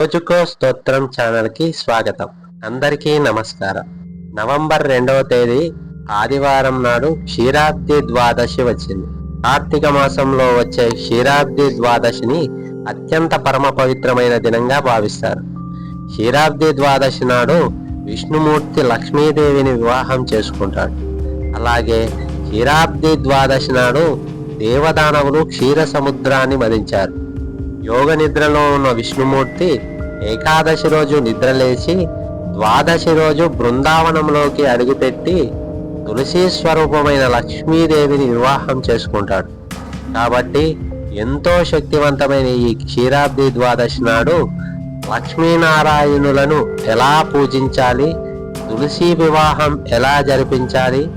రోజుకో స్తోత్రం ఛానల్కి స్వాగతం. అందరికీ నమస్కారం. నవంబర్ రెండవ తేదీ ఆదివారం నాడు క్షీరాబ్ది ద్వాదశి వచ్చింది. కార్తీక మాసంలో వచ్చే క్షీరాబ్ది ద్వాదశిని అత్యంత పరమ పవిత్రమైన దినంగా భావిస్తారు. క్షీరాబ్ది ద్వాదశి నాడు విష్ణుమూర్తి లక్ష్మీదేవిని వివాహం చేసుకుంటాడు. అలాగే క్షీరాబ్ది ద్వాదశి నాడు దేవదానవులు క్షీర సముద్రాన్ని మదించారు. యోగ నిద్రలో ఉన్న విష్ణుమూర్తి ఏకాదశి రోజు నిద్రలేచి ద్వాదశి రోజు బృందావనంలోకి అడుగుపెట్టి తులసీ స్వరూపమైన లక్ష్మీదేవిని వివాహం చేసుకుంటాడు. కాబట్టి ఎంతో శక్తివంతమైన ఈ క్షీరాబ్ది ద్వాదశి నాడు లక్ష్మీనారాయణులను ఎలా పూజించాలి? తులసి వివాహం ఎలా జరిపించాలి?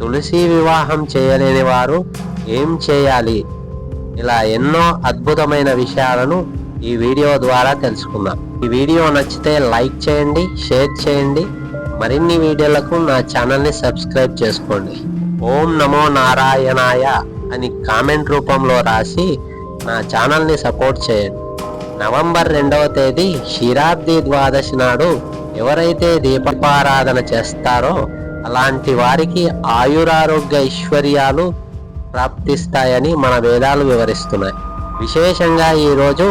తులసి వివాహం చేయలేని వారు ఏం చేయాలి? ఇలా ఎన్నో అద్భుతమైన విషయాలను ఈ వీడియో ద్వారా తెలుసుకుందాం. ఈ వీడియో నచ్చితే లైక్ చేయండి షేర్ చేయండి. మరిన్ని వీడియోలకు నా ఛానల్ని సబ్స్క్రైబ్ చేసుకోండి. ఓం నమో నారాయణాయ అని కామెంట్ రూపంలో రాసి నా ఛానల్ని సపోర్ట్ చేయండి. నవంబర్ రెండవ తేదీ క్షీరాబ్ది ద్వాదశి నాడు ఎవరైతే దీపారాధన చేస్తారో అలాంటి వారికి ఆయురారోగ్య ఐశ్వర్యాలు ప్రాప్తిస్తాయని మన వేదాలు వివరిస్తున్నాయి. విశేషంగా ఈరోజు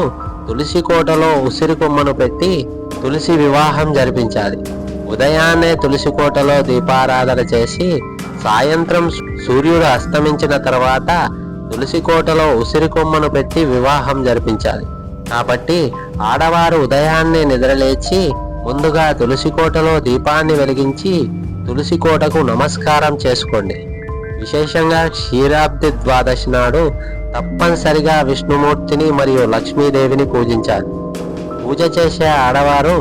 తులసి కోటలో ఉసిరి కొమ్మను పెట్టి తులసి వివాహం జరిపించాలి. ఉదయాన్నే తులసి కోటలో దీపారాధన చేసి సాయంత్రం సూర్యుడు అస్తమించిన తర్వాత తులసి కోటలో ఉసిరి కొమ్మను పెట్టి వివాహం జరిపించాలి. కాబట్టి ఆడవారు ఉదయాన్నే నిద్రలేచి ముందుగా తులసి కోటలో దీపాన్ని వెలిగించి తులసి కోటకు నమస్కారం చేసుకోండి. విశేషంగా క్షీరాబ్ది ద్వాదశి నాడు తప్పనిసరిగా విష్ణుమూర్తిని మరియు లక్ష్మీదేవిని పూజించాలి. పూజ చేసే ఆడవారు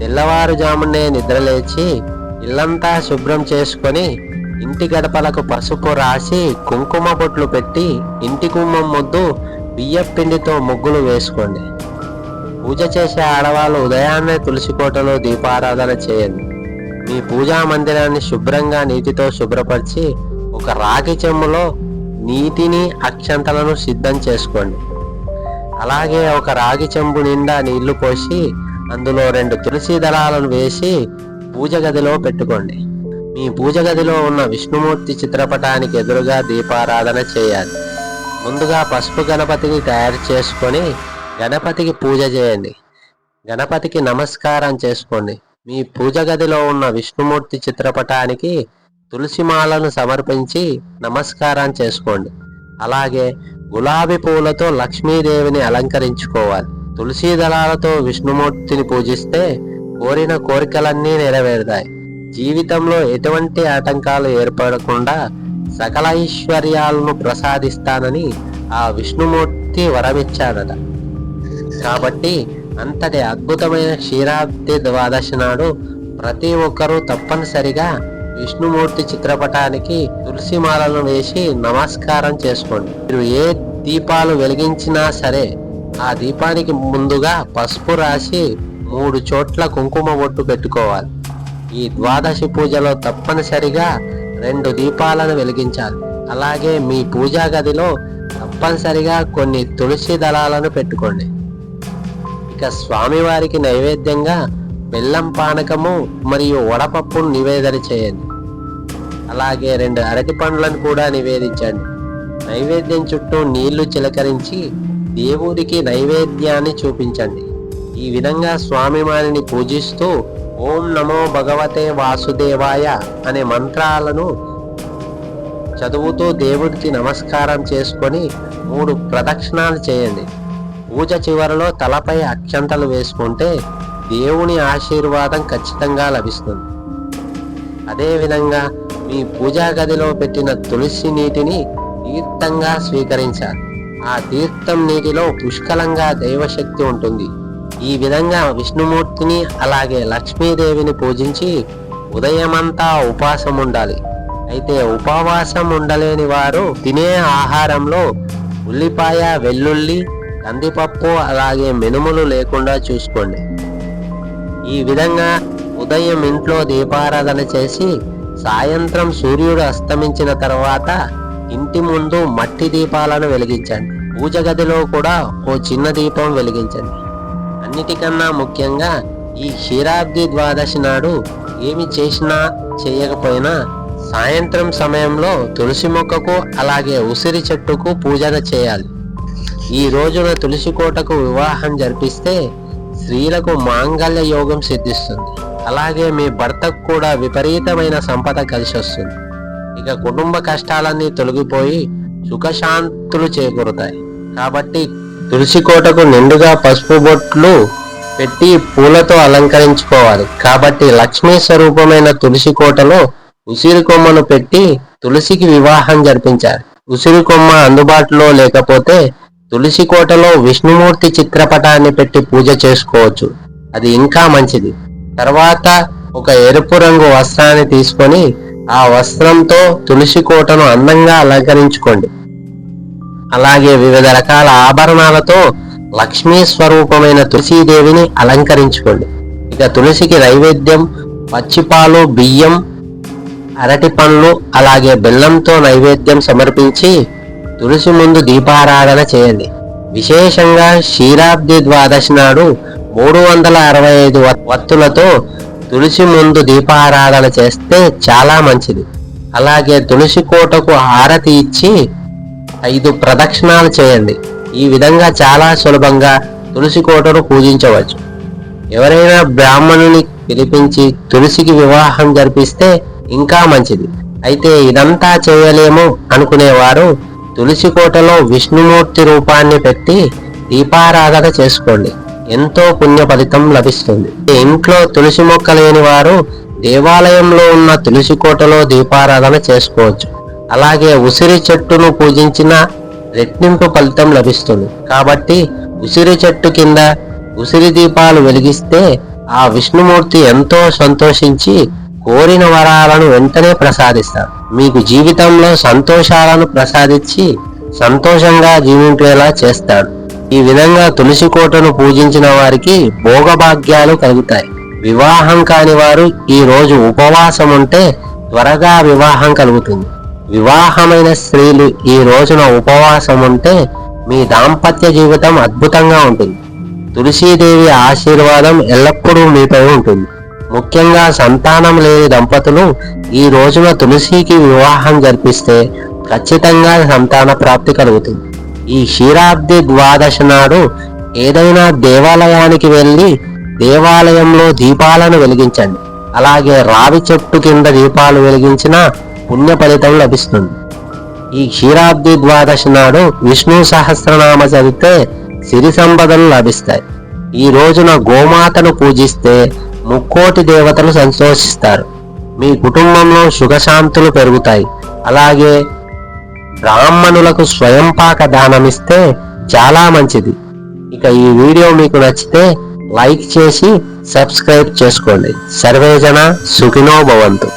తెల్లవారుజామునే నిద్రలేచి ఇల్లంతా శుభ్రం చేసుకొని ఇంటి గడపలకు పసుపు రాసి కుంకుమ బొట్లు పెట్టి ఇంటి కుమ్మం ముద్దు బియ్యం పిండితో ముగ్గులు వేసుకోండి. పూజ చేసే ఆడవాళ్ళు ఉదయాన్నే తులసి కోటలో దీపారాధన చేయండి. మీ పూజా మందిరాన్ని శుభ్రంగా నీటితో శుభ్రపరిచి ఒక రాగి చెమ్ములో నీటిని అక్షంతలను సిద్ధం చేసుకోండి. అలాగే ఒక రాగి చెంబు నిండా నీళ్ళు పోసి అందులో రెండు తులసి దళాలను వేసి పూజ గదిలో పెట్టుకోండి. మీ పూజ గదిలో ఉన్న విష్ణుమూర్తి చిత్రపటానికి ఎదురుగా దీపారాధన చేయాలి. ముందుగా పసుపు గణపతిని తయారు చేసుకొని గణపతికి పూజ చేయండి. గణపతికి నమస్కారం చేసుకోండి. మీ పూజ గదిలో ఉన్న విష్ణుమూర్తి చిత్రపటానికి తులసిమాలను సమర్పించి నమస్కారం చేసుకోండి. అలాగే గులాబీ పూలతో లక్ష్మీదేవిని అలంకరించుకోవాలి. తులసి దళాలతో విష్ణుమూర్తిని పూజిస్తే కోరిన కోరికలన్నీ నెరవేరుతాయి. జీవితంలో ఎటువంటి ఆటంకాలు ఏర్పడకుండా సకల ఐశ్వర్యాలను ప్రసాదిస్తానని ఆ విష్ణుమూర్తి వరమిచ్చాడట. కాబట్టి అంతటి అద్భుతమైన క్షీరాబ్ది ద్వాదశి నాడు ప్రతి ఒక్కరూ తప్పనిసరిగా విష్ణుమూర్తి చిత్రపటానికి తులసిమాలను వేసి నమస్కారం చేసుకోండి. మీరు ఏ దీపాలు వెలిగించినా సరే ఆ దీపానికి ముందుగా పసుపు రాసి మూడు చోట్ల కుంకుమ బొట్టు పెట్టుకోవాలి. ఈ ద్వాదశి పూజలో తప్పనిసరిగా రెండు దీపాలను వెలిగించాలి. అలాగే మీ పూజా గదిలో తప్పనిసరిగా కొన్ని తులసి దళాలను పెట్టుకోండి. ఇక స్వామివారికి నైవేద్యంగా బెల్లం పానకము మరియు వడపప్పును నివేదన చేయండి. అలాగే రెండు అరటి పండ్లను కూడా నివేదించండి. నైవేద్యం చుట్టూ నీళ్ళు చిలకరించి దేవుడికి నైవేద్యాన్ని చూపించండి. ఈ విధంగా స్వామివారిని పూజిస్తూ ఓం నమో భగవతే వాసుదేవాయ అనే మంత్రాలను చదువుతూ దేవుడికి నమస్కారం చేసుకొని మూడు ప్రదక్షిణాలు చేయండి. పూజ చివరిలో తలపై అక్షంతలు వేసుకుంటే దేవుని ఆశీర్వాదం ఖచ్చితంగా లభిస్తుంది. అదేవిధంగా మీ పూజా గదిలో పెట్టిన తులసి నీటిని తీర్థంగా స్వీకరించాలి. ఆ తీర్థం నీటిలో పుష్కలంగా దైవశక్తి ఉంటుంది. ఈ విధంగా విష్ణుమూర్తిని అలాగే లక్ష్మీదేవిని పూజించి ఉదయమంతా ఉపవాసం ఉండాలి. అయితే ఉపవాసం ఉండలేని వారు తినే ఆహారంలో ఉల్లిపాయ వెల్లుల్లి కందిపప్పు అలాగే మినుములు లేకుండా చూసుకోండి. ఈ విధంగా ఉదయం ఇంట్లో దీపారాధన చేసి సాయంత్రం సూర్యుడు అస్తమించిన తర్వాత ఇంటి ముందు మట్టి దీపాలను వెలిగించండి. పూజ గదిలో కూడా ఓ చిన్న దీపం వెలిగించండి. అన్నిటికన్నా ముఖ్యంగా ఈ క్షీరాబ్ది ద్వాదశి నాడు ఏమి చేసినా చేయకపోయినా సాయంత్రం సమయంలో తులసి మొక్కకు అలాగే ఉసిరి చెట్టుకు పూజన చేయాలి. ఈ రోజున తులసి కోటకు వివాహం జరిపిస్తే స్త్రీలకు మాంగళ్య యోగం సిద్ధిస్తుంది. అలాగే మీ భర్తకు కూడా విపరీతమైన సంపద కలిసి వస్తుంది ఇక కుటుంబ కష్టాలన్నీ తొలగిపోయి సుఖశాంతులు చేకూరుతాయి. కాబట్టి తులసి కోటకు నిండుగా పసుపు బొట్లు పెట్టి పూలతో అలంకరించుకోవాలి. కాబట్టి లక్ష్మీ స్వరూపమైన తులసి కోటలో ఉసిరి కొమ్మను పెట్టి తులసికి వివాహం జరిపించాలి. ఉసిరి కొమ్మ అందుబాటులో లేకపోతే తులసి కోటలో విష్ణుమూర్తి చిత్రపటాన్ని పెట్టి పూజ చేసుకోవచ్చు. అది ఇంకా మంచిది. తర్వాత ఒక ఎరుపు రంగు వస్త్రాన్ని తీసుకొని ఆ వస్త్రంతో తులసి కోటను అందంగా అలంకరించుకోండి. అలాగే వివిధ రకాల ఆభరణాలతో లక్ష్మీ స్వరూపమైన తులసీదేవిని అలంకరించుకోండి. ఇక తులసికి నైవేద్యం పచ్చిపాలు బియ్యం అరటి పండ్లు అలాగే బెల్లంతో నైవేద్యం సమర్పించి తులసి ముందు దీపారాధన చేయండి. విశేషంగా క్షీరాబ్ది ద్వాదశి నాడు మూడు వందల అరవై ఐదు వత్తులతో తులసి ముందు దీపారాధన చేస్తే చాలా మంచిది. అలాగే తులసి కోటకు హారతి ఇచ్చి ఐదు ప్రదక్షిణాలు చేయండి. ఈ విధంగా చాలా సులభంగా తులసి కోటను పూజించవచ్చు. ఎవరైనా బ్రాహ్మణుని పిలిపించి తులసికి వివాహం జరిపిస్తే ఇంకా మంచిది. అయితే ఇదంతా చేయలేము అనుకునేవారు తులసి కోటలో విష్ణుమూర్తి రూపాన్ని పెట్టి దీపారాధన చేసుకోండి. ఎంతో పుణ్య ఫలితం లభిస్తుంది. ఇంట్లో తులసి మొక్క లేని వారు దేవాలయంలో ఉన్న తులసి కోటలో దీపారాధన చేసుకోవచ్చు. అలాగే ఉసిరి చెట్టును పూజించిన రెట్టింపు ఫలితం లభిస్తుంది. కాబట్టి ఉసిరి చెట్టు కింద ఉసిరి దీపాలు వెలిగిస్తే ఆ విష్ణుమూర్తి ఎంతో సంతోషించి కోరిన వరాలను వెంటనే ప్రసాదిస్తారు మీకు జీవితంలో సంతోషాలను ప్రసాదించి సంతోషంగా జీవించేలా చేస్తాడు. ఈ విధంగా తులసి కోటను పూజించిన వారికి భోగభాగ్యాలు కలుగుతాయి. వివాహం కాని వారు ఈ రోజు ఉపవాసం ఉంటే త్వరగా వివాహం కలుగుతుంది. వివాహమైన స్త్రీలు ఈ రోజున ఉపవాసం ఉంటే మీ దాంపత్య జీవితం అద్భుతంగా ఉంటుంది. తులసీదేవి ఆశీర్వాదం ఎల్లప్పుడూ మీపై ఉంటుంది. ముఖ్యంగా సంతానం లేని దంపతులు ఈ రోజున తులసికి వివాహం జరిపిస్తే ఖచ్చితంగా సంతాన ప్రాప్తి కలుగుతుంది. ఈ క్షీరాబ్ది ద్వాదశ నాడు ఏదైనా దేవాలయానికి వెళ్ళి దేవాలయంలో దీపాలను వెలిగించండి. అలాగే రావి చెట్టు కింద దీపాలు వెలిగించిన పుణ్య ఫలితం లభిస్తుంది. ఈ క్షీరాబ్ది ద్వాదశి నాడు విష్ణు సహస్రనామ చదివితే సిరి సంపదలు లభిస్తాయి. ఈ రోజున గోమాతను పూజిస్తే ముక్కోటి దేవతలు సంతోషిస్తారు. మీ కుటుంబంలో సుఖశాంతులు పెరుగుతాయి. అలాగే బ్రాహ్మణులకు స్వయంపాక దానమిస్తే చాలా మంచిది. ఇక ఈ వీడియో మీకు నచ్చితే లైక్ చేసి సబ్స్క్రైబ్ చేసుకోండి. సర్వేజన సుఖినో భవంతు.